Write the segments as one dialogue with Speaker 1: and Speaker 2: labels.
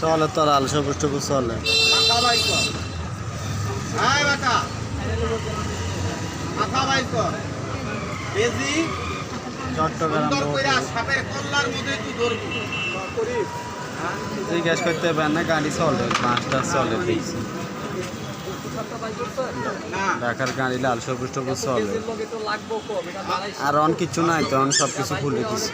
Speaker 1: চলে তোর আল সবুজ টবুজ চলে? জিজ্ঞেস করতে পারেন না গাড়ি চলে পাঁচটা চলে দেখছি। ঢাকার গাড়ি লাল সবুজ টবুজ চলে। আর অন কিছু নাই তো, অন সব কিছু খুলে দিচ্ছে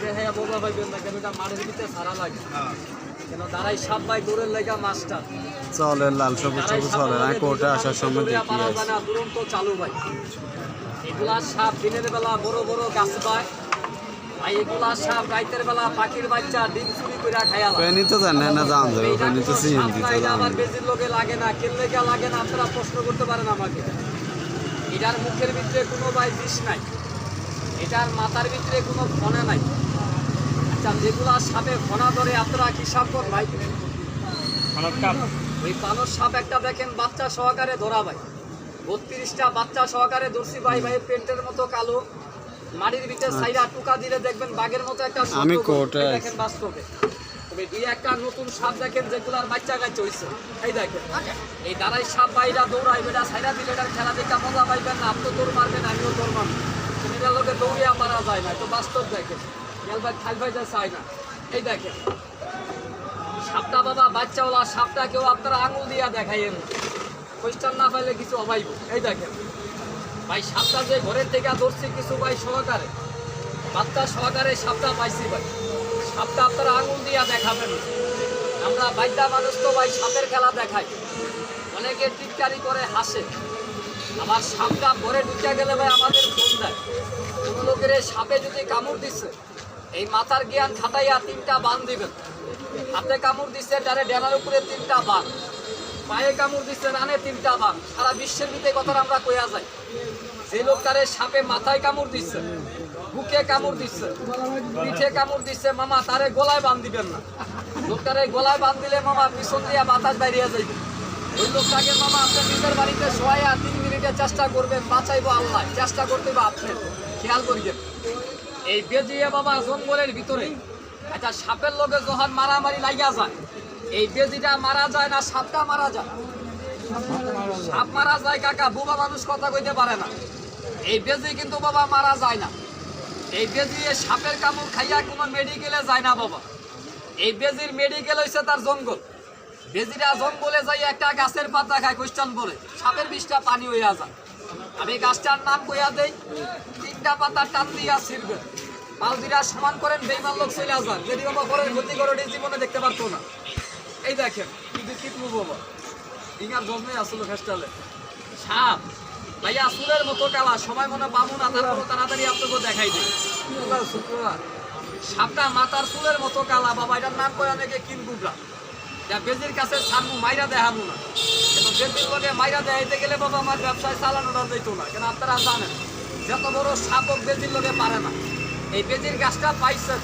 Speaker 1: চলে, লাল সবুজ টবুজ চলে কোর্টে আসার সময় দেখি
Speaker 2: চালু ভাই এগুলা সাপ দিনের বেলা বড় বড় গাছ পায়। সাপ রাইতের বেলা পাখির বাচ্চা ডিম চুরি করে।
Speaker 1: তো জানে না জান যাবে তো
Speaker 2: বেজির লোকে লাগে না কেলে লাগে না আপনারা প্রশ্ন করতে পারেন আমাকে। এটার মুখের ভিতরে কোনো ভাই বিষ নাই এটার মাথার ভিতরে কোনো ফনা নাই। আচ্ছা যেগুলা সাপে ফনা ধরে আপনারা কি সাপ ভাই? ওই পানর সাপ একটা দেখেন বাচ্চা সহকারে ধরা ভাই। বত্রিশটা বাচ্চা সহকারে ধরছি ভাই ভাই পেন্টের মতো কালো। মাটির ভিতরে সাইডা টুকা দিলে দেখবেন বাঘের মতো একটা
Speaker 1: আমি।
Speaker 2: দেখেন বাস্তবে। তবে দুই একটা নতুন সাপ দেখেন যেগুলার বাচ্চা হইছে। এই দেখেন। এই দাঁড়াই সাপ বাইরা দৌড়াই বেটা সাইডা দিলে এটার খেলা দেখে মজা পাইবেন না আপনি দৌড় মারবেন আমিও দৌড় লোকে দৌড়িয়া মারা যায় না তো বাস্তব দেখেন। খেল ভাই খাল ভাই চায় না। এই দেখেন। সাপটা বাবা বাচ্চাওয়ালা সাপটা কেউ আপনারা আঙুল দিয়া দেখাইয়েন কোয়েশ্চান না পাইলে কিছু অভাইব। এই দেখেন। ভাই, সাপটা যে ঘরের থেকে ধরছি কিছু ভাই সহকারে। বাচ্চা সহকারে সাপটা পাইছি ভাই। সাপটা আপনারা আঙুল দিয়া দেখাবেন। আমরা বাইদা মানুষ তো ভাই সাপের খেলা দেখাই। অনেকে টিটকারি করে, হাসে। আবার সাপটা ঘরে ঢুকে গেলে ভাই আমাদের ফোন দেয়। কোনো লোকের সাপে যদি কামড় দিচ্ছে এই মাথার জ্ঞান খাটাইয়া তিনটা বান দিবেন। হাতে কামড় দিচ্ছে ডারে ডেনার উপরে তিনটা বান। পায়ে কামড় দিচ্ছে রানে তিনটা বান সারা বিশ্বের ভিতরে কথাটা আমরা কইয়া যাই। যে লোকটারে সাপে মাথায় কামড় দিচ্ছে, বুকে কামড় দিচ্ছে, পিঠে কামড় দিচ্ছে, মামা, তারে গলায় বান দিবেন না। লোকটারে গলায় বান দিলে মামা, পিছন দিয়ে বাতাস বাইরিয়া যাইবে। ওই লোকটাকে মামা, আপনার নিজের বাড়িতে শোয়া তিন মিনিটে চেষ্টা করবেন, বাঁচাইবো আল্লাহ, চেষ্টা করতে হবে আপনি। খেয়াল করিয়েন এই বেজিয়ে বাবা জঙ্গলের ভিতরে একটা সাপের লোকে যখন মারামারি লাগিয়া যায় এই বেজিটা মারা যায় না, সাপটা মারা যায় সাপ মারা যায় কাকা, বুবা মানুষ কথা কইতে পারে না। এই বেজি কিন্তু বাবা মারা যায় না। এই বেজি সাপের কামড় খাইয়া কোনো মেডিকেলে যায় না বাবা। এই বেজির মেডিকেল হইছে তার জঙ্গল। বেজিরা জঙ্গলে যাই একটা গাছের পাতা খায় কোশ্চান বলে। সাপের বিষটা পানি হইয়া যায়। আমি গাছটার নাম কইয়া দেই, তিনটা পাতা টান দিয়া ছিড়বেন মালদিরা সমান করেন, বেইমান লোক চলে যান। যদি বাবা পরের ক্ষতি করে জীবনে দেখতে পারতো না। এই দেখেন কিন্তু কিতমু বাবা ইঙ্গার জন্মে আসলো ফেস্টালে সাপ ভাইয়া সুরের মতো কালা সময় মনে পাবো না তারপর তাড়াতাড়ি আপনাকে দেখাই দিই। শুক্রবার সাপটা মাথার চুলের মতো কালা বাবা এটার নাম করে অনেকে কিনবুবরা যা বেজির কাছে ছাড়বো মাইরা দেখাবো না। কিন্তু বেজির লগে মাইরা দেখাইতে গেলে বাবা আমার ব্যবসায় চালানোটা যেত না। কেন আপনারা জানেন যত বড় সাপক বেজির লোকে পারে না। এই বেজির গাছটা পাইছেন।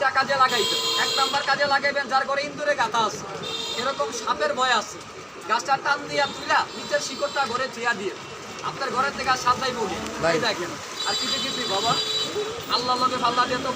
Speaker 2: তিনটা কাজে লাগাইতে এক নাম্বার কাজে লাগাইবেন যার করে ইন্দুরে গাঁথা আছে। এরকম সাপের ভয় আছে। গাছটা টান দিয়া তুইলা নিচের শিকড়টা ঘরে চেয়া দিয়ে। আপনার ঘরের থেকে আর সাপ যাইব দেখেন। আর কিছু কিছু বাবা আল্লাহ আল্লাহ ফাল্লা দিয়ে তো